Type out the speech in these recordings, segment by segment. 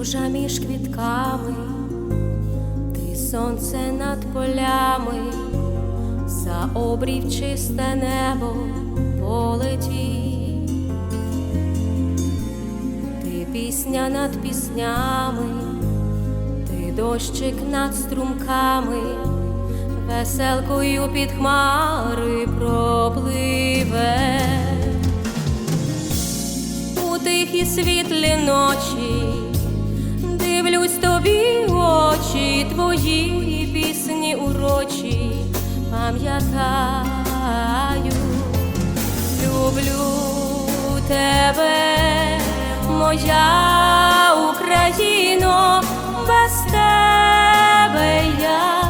ружа між квітками, ти сонце над полями, за обрів чисте небо полетів. Ти пісня над піснями, ти дощик над струмками, веселкою під хмари пропливе. У тихі світлі ночі твої пісні урочі, пам'ятаю, люблю тебе, моя Україно, без тебе я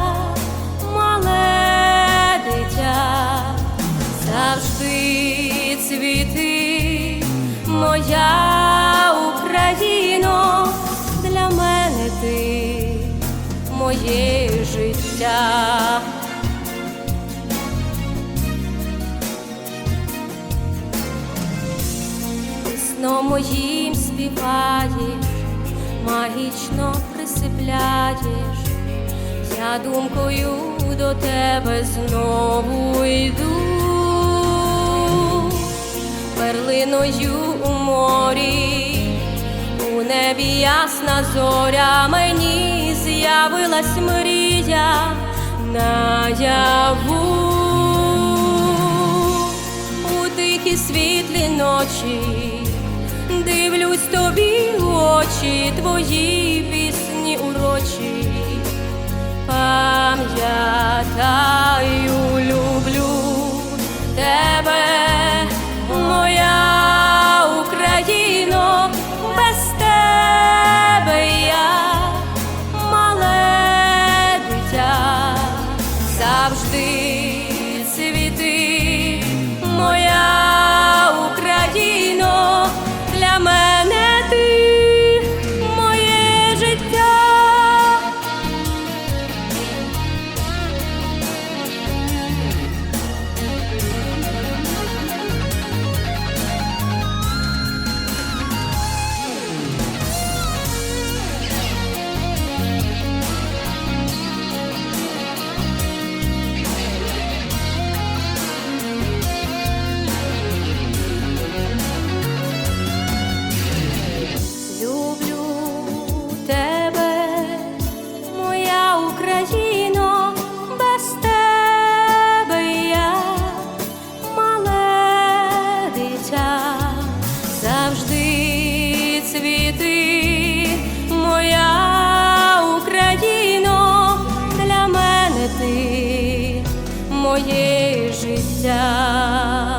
мале дитя, завжди цвіти, моя Україно, для мене ти моє життя. Сном моїм співаєш, магічно присипляєш, я думкою до тебе знову йду, перлиною у морі, у небі ясна зоря, мені з'явилась мрія наяву. У тихі світлі ночі, дивлюсь тобі в очі, твої пісні урочі, пам'ятаю, моя Україно, для мене ти моє життя.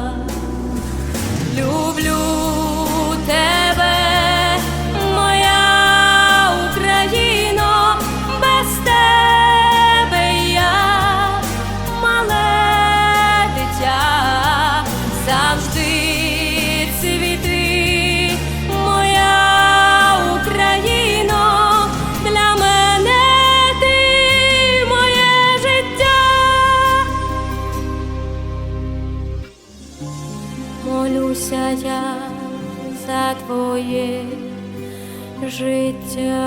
Молюся я за твоє життя.